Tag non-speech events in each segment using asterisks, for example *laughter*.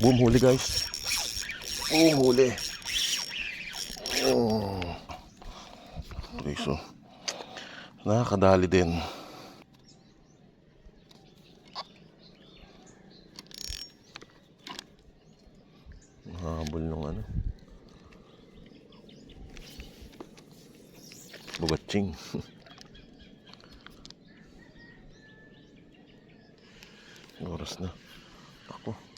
Boom huli guys. Boom huli. Oh. Okay, so nakakadali din. Habol nung ano. Bugatching. *laughs* Oras na. Ako.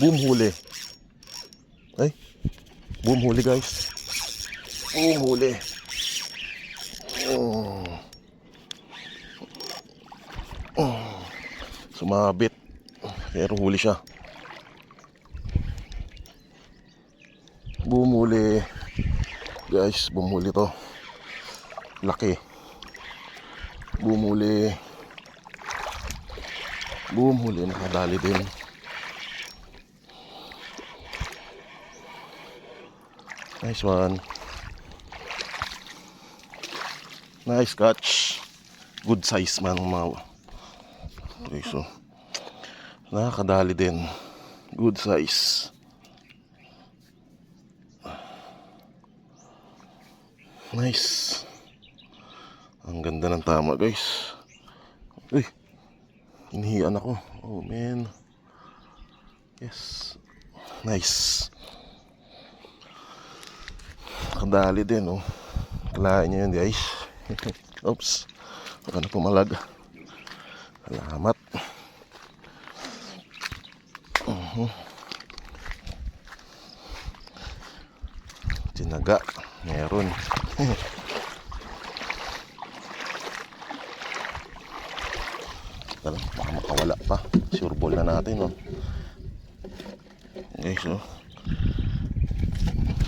Boom huli. Ay. Boom huli guys. Boom huli. Oh. Oh. Sumabit. Pero huli siya. Boom huli. Guys, boom huli to. Laki. Boom huli. Nakadali din. Nice one. Nice catch. Good size man mga Okay, so nakakadali din. Good size. Nice. Ang ganda ng tama, guys. Uy. Inihian ako. Oh, man. Yes. Nice. Nakadali din, oh. Kalahin nyo yun, guys. *laughs* Oops. Baka na pumalag. Salamat. Uh-huh. Tinaga. Meron. *laughs* Tala, baka makawala pa. Sure na natin, oh. Okay, so.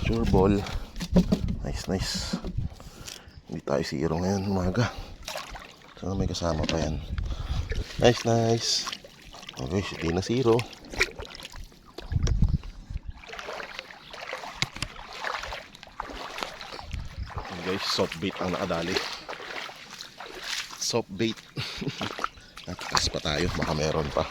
Sure ball. Nice, nice. Hindi tayo zero ngayon umaga. Sana may kasama pa yan. Nice, nice. Okay, hindi na zero. Okay guys, soft bait ang nakadali. Soft bait. *laughs* Natakas pa tayo, baka meron pa.